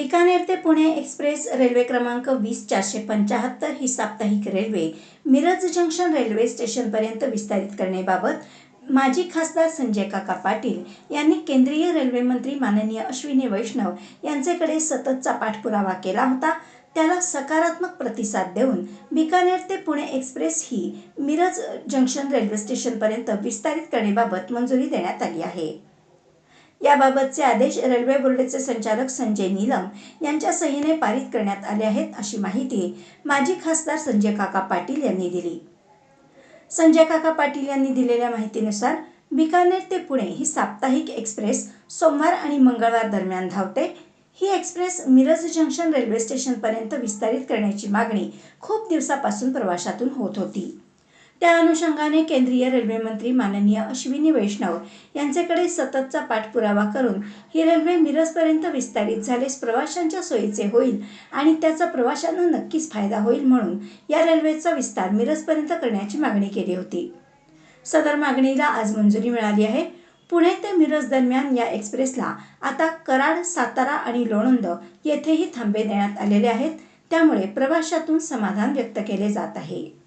बिकानेर ते Pune express railway क्रमांक वीस चारशे पंचाहत्तर ही साप्ताहिक रेल्वे मिरज जंक्शन रेल्वे स्टेशनपर्यंत विस्तारित करण्याबाबत माजी खासदार संजय काका पाटील यांनी केंद्रीय रेल्वे मंत्री माननीय अश्विनी वैष्णव यांचेकडे सततचा पाठपुरावा केला होता. त्याला सकारात्मक प्रतिसाद देऊन बिकानेर ते पुणे एक्सप्रेस ही मिरज जंक्शन रेल्वे स्टेशनपर्यंत विस्तारित करण्याबाबत मंजुरी देण्यात आली आहे. याबाबतचे आदेश रेल्वे बोर्डाचे संचालक संजय नीलम यांच्या सहीने पारित करण्यात आले आहेत अशी माहिती माजी खासदार संजय काका पाटील यांनी दिली. संजय काका पाटील यांनी दिलेल्या माहितीनुसार बिकानेर ते पुणे ही साप्ताहिक एक्सप्रेस सोमवार आणि मंगळवार दरम्यान धावते. ही एक्सप्रेस मिरज जंक्शन रेल्वे स्टेशनपर्यंत विस्तारित करण्याची मागणी खूप दिवसापासून प्रवाशातून होत होती. त्या अनुषंगाने केंद्रीय रेल्वे मंत्री माननीय अश्विनी वैष्णव यांच्याकडे सततचा पाठपुरावा करून ही रेल्वे मिरजपर्यंत विस्तारित झाल्यास प्रवाशांच्या सोयीचे होईल आणि त्याचा प्रवाशांना नक्कीच फायदा होईल म्हणून या रेल्वेचा विस्तार मिरजपर्यंत करण्याची मागणी केली होती. सदर मागणीला आज मंजुरी मिळाली आहे. पुणे ते मिरज दरम्यान या एक्सप्रेसला आता कराड सातारा आणि लोणंद येथेही थांबे देण्यात आलेले आहेत. त्यामुळे प्रवाशातून समाधान व्यक्त केले जात आहे.